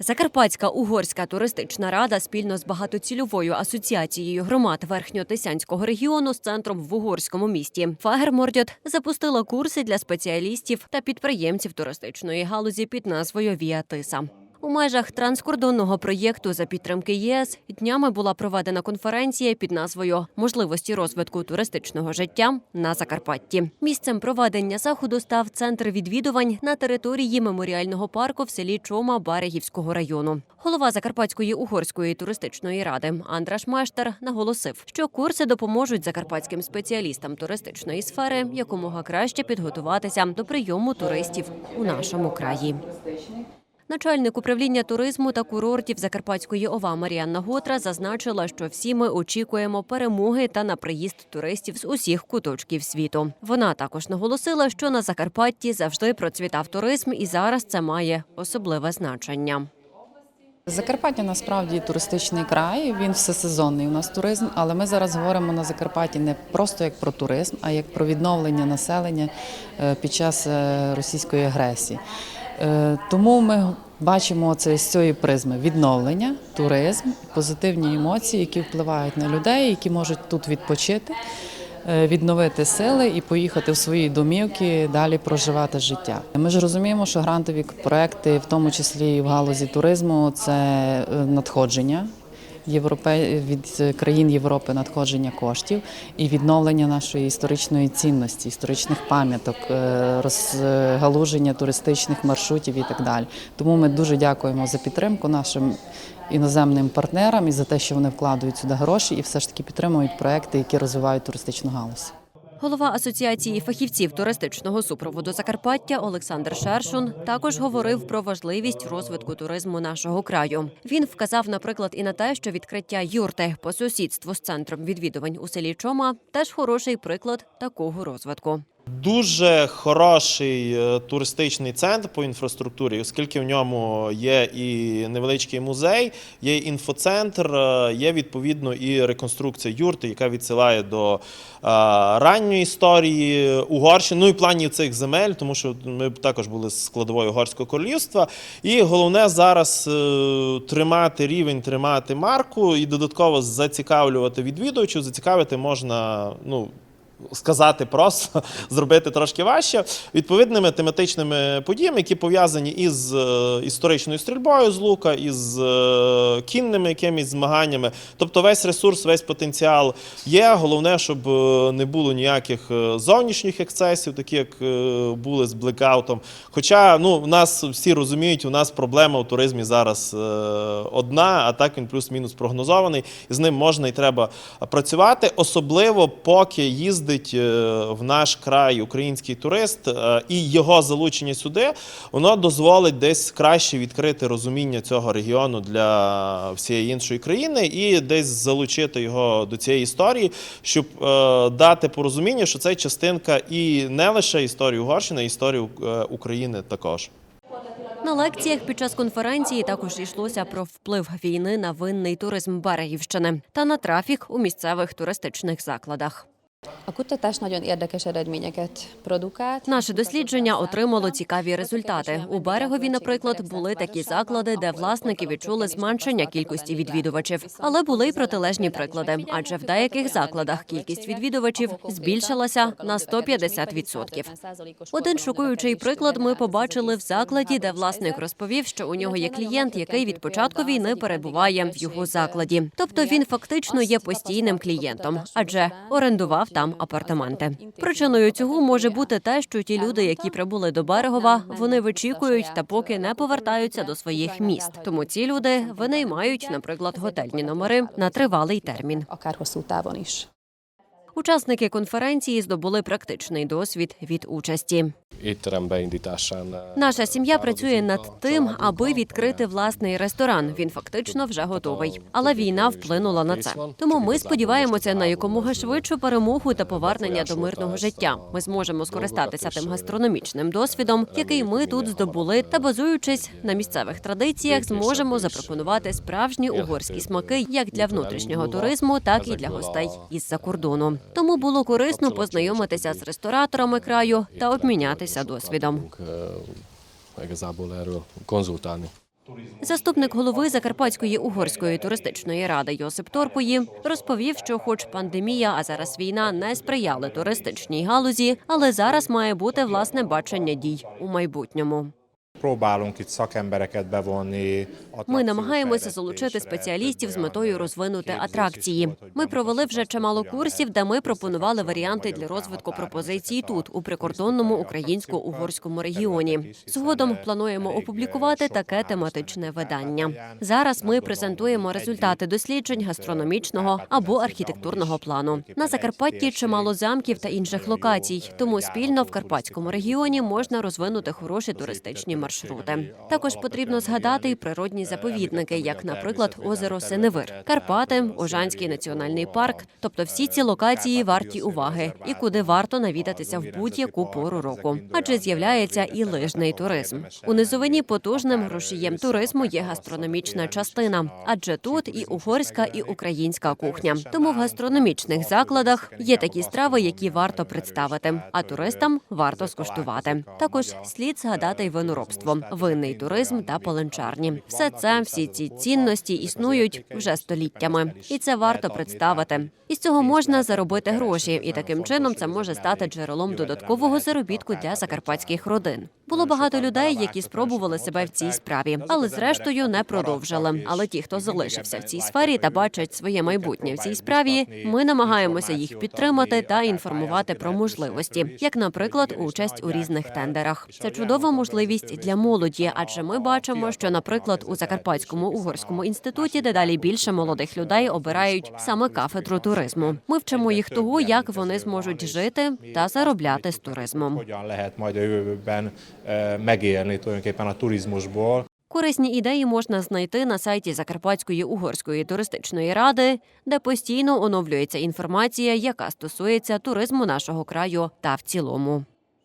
Закарпатська угорська туристична рада спільно з багатоцільовою асоціацією громад верхньотисянського регіону з центром в угорському місті Фагермордьот запустила курси для спеціалістів та підприємців туристичної галузі під назвою Віа Тиса. У межах транскордонного проєкту за підтримки ЄС днями була проведена конференція під назвою Можливості розвитку туристичного життя на Закарпатті. Місцем проведення заходу став центр відвідувань на території меморіального парку в селі Чома Берегівського району. Голова Закарпатської угорської туристичної ради Андраш Мештер наголосив, що курси допоможуть закарпатським спеціалістам туристичної сфери якомога краще підготуватися до прийому туристів у нашому краї. Начальник управління туризму та курортів Закарпатської ОВА Маріанна Готра зазначила, що всі ми очікуємо перемоги та на приїзд туристів з усіх куточків світу. Вона також наголосила, що на Закарпатті завжди процвітав туризм, і зараз це має особливе значення. Закарпаття насправді туристичний край, він всесезонний у нас туризм, але ми зараз говоримо на Закарпатті не просто як про туризм, а як про відновлення населення е, під час е, російської агресії. Е, Тому ми бачимо це з цієї призми відновлення, туризм, позитивні емоції, які впливають на людей, які можуть тут відпочити, е, відновити сили і поїхати в свої домівки, далі проживати життя. Ми ж розуміємо, що грантові проекти, в тому числі і в галузі туризму, це е, надходження. Європе... від країн Європи надходження коштів і відновлення нашої історичної цінності, історичних пам'яток, е, розгалуження туристичних маршрутів і так далі. Тому ми дуже дякуємо за підтримку нашим іноземним партнерам і за те, що вони вкладають сюди гроші і все ж таки підтримують проекти, які розвивають туристичну галузь. Голова асоціації фахівців туристичного супроводу Закарпаття Олександр Шершун також говорив про важливість розвитку туризму нашого краю. Він вказав, наприклад, і на те, що відкриття юрти по сусідству з центром відвідувань у селі Чома теж хороший приклад такого розвитку. Дуже хороший е, туристичний центр по інфраструктурі, оскільки в ньому є і невеличкий музей, є інфоцентр, е, є відповідно і реконструкція юрти, яка відсилає до е, ранньої історії Угорщини, ну і планів цих земель, тому що ми також були складовою угорського королівства. І головне зараз тримати рівень, тримати марку і додатково зацікавлювати відвідувачів. Зацікавити можна, ну сказати просто, зробити трошки важче, відповідними тематичними подіями, які пов'язані із е, історичною стрільбою з лука, із е, кінними якимись змаганнями. Тобто весь ресурс, весь потенціал є. Головне, щоб е, не було ніяких зовнішніх ексцесів, такі як були з блекаутом. Хоча ну, в нас всі розуміють, у нас проблема у туризмі зараз одна, а так він плюс-мінус прогнозований. І з ним можна і треба працювати, особливо поки їздить е, в наш край український турист е, і його залучення сюди, воно дозволить десь краще відкрити розуміння цього регіону для всієї іншої країни і десь залучити його до цієї історії, щоб е, дати порозуміння, що це частинка і не лише історії Угорщини, а історії України також. На лекціях під час конференції також йшлося про вплив війни на винний туризм Берегівщини та на трафік у місцевих туристичних закладах. A kutatás nagyon érdekes eredményeket produkált. Наше дослідження отримало цікаві результати. У берегові, наприклад, були такі заклади, де власники відчули зменшення кількості відвідувачів, але були й протилежні приклади. Адже в деяких закладах кількість відвідувачів збільшилася на 150%. Один шокуючий приклад ми побачили в закладі, де власник розповів, що у нього є клієнт, який від початку війни перебуває в його закладі. Тобто він фактично є постійним клієнтом, адже орендував там апартаменти. Причиною цього може бути те, що ті люди, які прибули до берегова, вони вичікують та поки не повертаються до своїх міст. Тому ці люди винаймають, наприклад, готельні номери на тривалий термін. Учасники конференції здобули практичний досвід від участі. étterem. Наша сім'я працює над тим, аби відкрити власний ресторан. Він фактично вже готовий. Але війна вплинула на це. Тому ми сподіваємося на якомога швидшу перемогу та повернення до мирного життя. Ми зможемо скористатися тим гастрономічним досвідом, який ми тут здобули, та базуючись на місцевих традиціях, зможемо запропонувати справжні угорські смаки як для внутрішнього туризму, так і для гостей із-за кордону. Тому було корисно познайомитися з рестораторами краю та обмінятися досвідом. Заступник голови Закарпатської угорської туристичної ради Йосип Торпої розповів, що, хоч пандемія, а зараз війна не сприяли туристичній галузі, але зараз має бути власне бачення дій у майбутньому. Próbálunk itt szakembereket bevonni. Ми намагаємося залучити спеціалістів з метою розвинути атракції. Ми провели вже чимало курсів, де ми пропонували варіанти для розвитку пропозицій тут, у прикордонному українсько-угорському регіоні. Згодом плануємо опублікувати таке тематичне видання. Зараз ми презентуємо результати досліджень гастрономічного або архітектурного плану. На Закарпатті чимало замків та інших локацій, тому спільно в Карпатському регіоні можна розвинути хороші туристичні маршрути. Також потрібно згадати й природні заповідники, як, наприклад, озеро Синевир, Карпати, Ожанський національний парк. Тобто всі ці локації варті уваги і куди варто навідатися в будь-яку пору року, адже з'являється і лижний туризм. У низовині потужним грошієм туризму є гастрономічна частина, адже тут і угорська, і українська кухня. Тому в гастрономічних закладах є такі страви, які варто представити, а туристам варто скуштувати. Також слід згадати й виноробство, винний туризм та паленчарні. Все це, всі ці цінності існують вже століттями, і це варто представити. Із цього можна заробити гроші, і таким чином це може стати джерелом додаткового заробітку для закарпатських родин. Було багато людей, які спробували себе в цій справі, але зрештою не продовжили. Але ті, хто залишився в цій сфері та бачать своє майбутнє в цій справі, ми намагаємося їх підтримати та інформувати про можливості, як, наприклад, участь у різних тендерах. Це чудова можливість для молоді, адже ми бачимо, що, наприклад, у Закарпатському угорському інституті дедалі більше молодих людей обирають саме кафедру туризму. Ми вчимо їх того, як вони зможуть жити та заробляти з туризмом. Eh, megélni tulajdonképpen a turizmusból. Корисні ідеї можна знайти на сайті Закарпатської угорської туристичної ради, де постійно оновлюється інформація, яка стосується туризму нашого краю та в цілому.